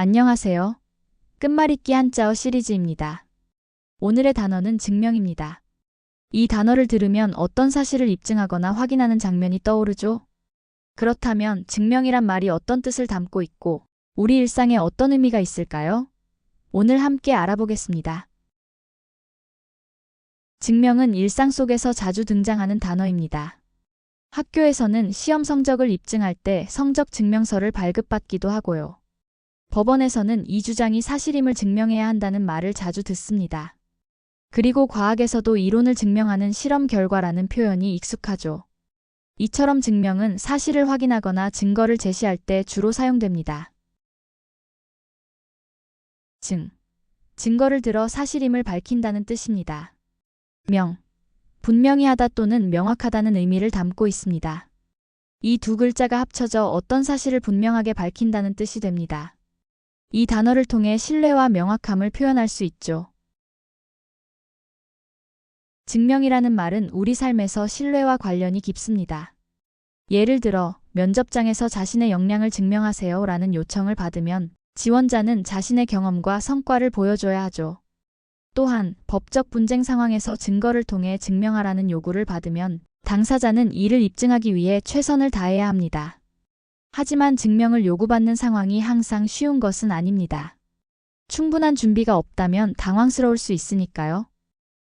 안녕하세요. 끝말잇기 한자어 시리즈입니다. 오늘의 단어는 증명입니다. 이 단어를 들으면 어떤 사실을 입증하거나 확인하는 장면이 떠오르죠? 그렇다면 증명이란 말이 어떤 뜻을 담고 있고 우리 일상에 어떤 의미가 있을까요? 오늘 함께 알아보겠습니다. 증명은 일상 속에서 자주 등장하는 단어입니다. 학교에서는 시험 성적을 입증할 때 성적 증명서를 발급받기도 하고요. 법원에서는 이 주장이 사실임을 증명해야 한다는 말을 자주 듣습니다. 그리고 과학에서도 이론을 증명하는 실험 결과라는 표현이 익숙하죠. 이처럼 증명은 사실을 확인하거나 증거를 제시할 때 주로 사용됩니다. 증. 증거를 들어 사실임을 밝힌다는 뜻입니다. 명. 분명히 하다 또는 명확하다는 의미를 담고 있습니다. 이 두 글자가 합쳐져 어떤 사실을 분명하게 밝힌다는 뜻이 됩니다. 이 단어를 통해 신뢰와 명확함을 표현할 수 있죠. 증명이라는 말은 우리 삶에서 신뢰와 관련이 깊습니다. 예를 들어, 면접장에서 자신의 역량을 증명하세요 라는 요청을 받으면 지원자는 자신의 경험과 성과를 보여줘야 하죠. 또한 법적 분쟁 상황에서 증거를 통해 증명하라는 요구를 받으면 당사자는 이를 입증하기 위해 최선을 다해야 합니다. 하지만 증명을 요구받는 상황이 항상 쉬운 것은 아닙니다. 충분한 준비가 없다면 당황스러울 수 있으니까요.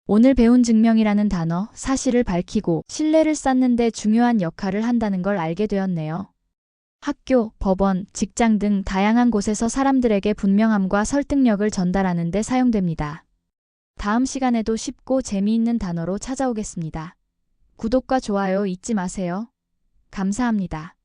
오늘 배운 증명이라는 단어, 사실을 밝히고 신뢰를 쌓는 데 중요한 역할을 한다는 걸 알게 되었네요. 학교, 법원, 직장 등 다양한 곳에서 사람들에게 분명함과 설득력을 전달하는 데 사용됩니다. 다음 시간에도 쉽고 재미있는 단어로 찾아오겠습니다. 구독과 좋아요 잊지 마세요. 감사합니다.